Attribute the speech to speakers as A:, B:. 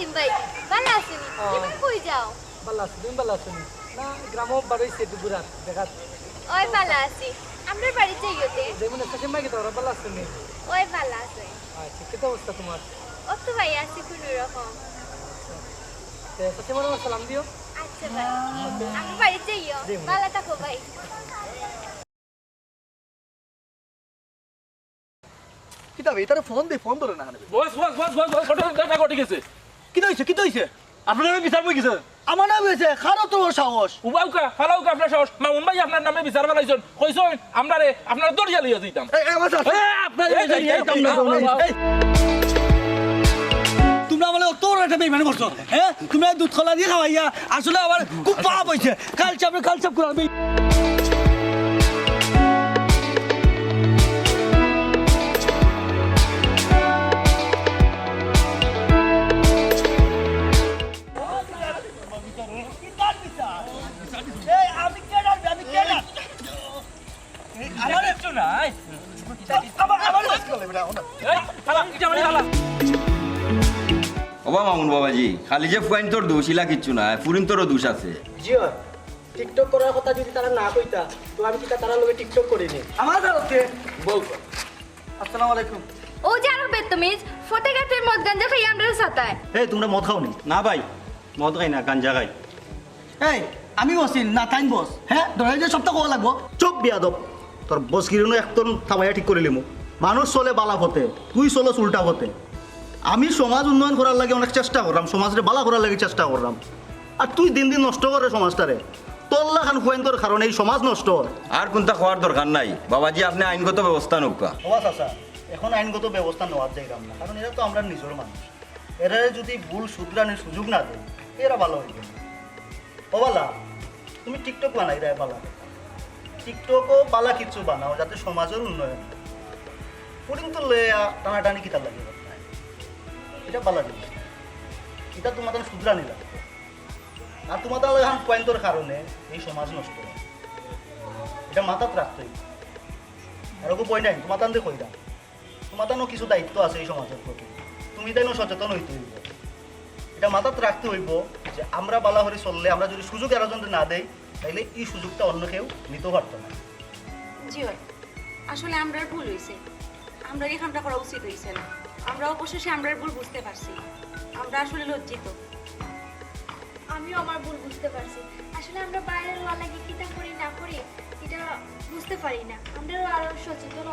A: নাসিম ভাই ভালো আছেন
B: ও।
A: কই যাও?
B: ভালো আছো তুমি ভালো আছো নি? গ্রামও বাড়াইছে দুপুরাত দেখা
A: ওই ভালো আছি আমরা বাড়ি যাইওতে
B: যেমন একটা মাইকে তোরা ভালো আছো
A: ওই ভালো আছে
B: আচ্ছা কেটে অবস্থা তোমার?
A: ও তো ভাই আছি কোন রকম।
B: তে সত্যি মনে সালাম দিও।
A: আচ্ছা ভাই আমরা বাড়ি যাইও। ভালো থাকো ভাই।
C: কিতা ভাই তারা ফোন দে ফোন ধরে না
D: বস বস বস বস ঘটনা ঘটে গেছে।
C: কি হইছে কি হইছে
D: আপনার নামে বিচার বই গেছে
C: আমার নাম হয়েছে খারো তো সাহস
D: উবাউকা ফালাউকা আপনার সাহস। মামুন ভাই আপনার নামে বিচার ফেলাইছেন কইছেন দরিয়া
C: আমার সাথে
D: আপনার
C: এই, এই, এই, তোমরা বলে তোর একটা বেইমান করছ হ্যাঁ তুমি দুধ খোলা দিয়ে খাওয়াইয়া আসলে আমার খুব পাপ হয়েছে কাল চাপে কাল চাপ করাবে
D: নাই
C: বাস
E: ওবা মামুন বাবাজি খালি যে ফুয়াইন তোর দোষ ইলা কিচ্ছু না ফুরিন তোরও দোষ আছে।
B: জিও টিকটক করার কথা যদি তারা না কইতা তো আমি কি তারা লগে টিকটক করিনি?
C: আমার দাঁড়াতে
D: বল।
C: আসসালামু আলাইকুম।
A: ও যারো বেতমিজ ফতেগাতের মদ গাঞ্জা খাই আমরা সাতায়।
F: এই তোমরা মদ খাও নি না ভাই মদ খাই না গাঞ্জা খাই।
C: এই আমি বসিল না টাইম বস। হ্যাঁ ধরে যে সপ্তাহ কোয়া লাগবো।
F: চোখ বিয়াদব তোর বস কিরণও একদম থামাইয়া ঠিক করে লিমু। মানুষ চলে বালা হতে তুই চলো উল্টা হতে আমি সমাজ উন্নয়ন করার লাগে অনেক চেষ্টা করলাম সমাজরে বালা করার লাগে চেষ্টা করলাম। আর তুই দিন দিন নষ্ট করে সমাজটারে। তোল্লা খান ফুয়েন তোর কারণে এই সমাজ নষ্ট
E: আর কোনটা খাওয়ার দরকার নাই। বাবাজি আপনি আইনগত ব্যবস্থা নৌকা
F: সমাজ আসা এখন আইনগত ব্যবস্থা নেওয়ার যাইলাম না কারণ এরা তো আমরা নিজের মানুষ। এরা যদি ভুল শুধরানোর সুযোগ না দেয় এরা ভালো হইবে। ও বালা তুমি টিকটক বানাই দেয় বালা টিকটকও বালা কিছু বানাও যাতে সমাজের উন্নয়ন পুরিং তো লয়া, টানাটানি কিতা লাগে এটা বালা জিনিস। না। এটা তোমাদের শুধরানি লাগে আর তোমাদের এখন পয়েন্টর কারণে এই সমাজ নষ্ট হয়। এটা মাথাত রাখতে আর ওকে পয়েন্ট নাই তোমার তান কইরা। তোমার তানও কিছু দায়িত্ব আছে এই সমাজের প্রতি। তুমি তাইনও সচেতন হইতে হইব। এটা মাথাত রাখতে হইব যে আমরা বালা হরে চললে, আমরা যদি সুযোগ আরোজন না দেই তাইলে এই সুযোগটা অন্য কেউ নিতেও পারতো না।
G: জি আসলে আমরার ভুল হয়েছে আমরা এখানটা করা উচিত হয়েছে না। আমরা অবশেষে আমরার ভুল বুঝতে পারছি। আমরা আসলে লজ্জিত।
A: আমিও আমার ভুল বুঝতে পারছি। আসলে আমরা বাইরের লাগে কিটা করি, না করি, এটা বুঝতে পারি না। আমরাও আরও সচেতন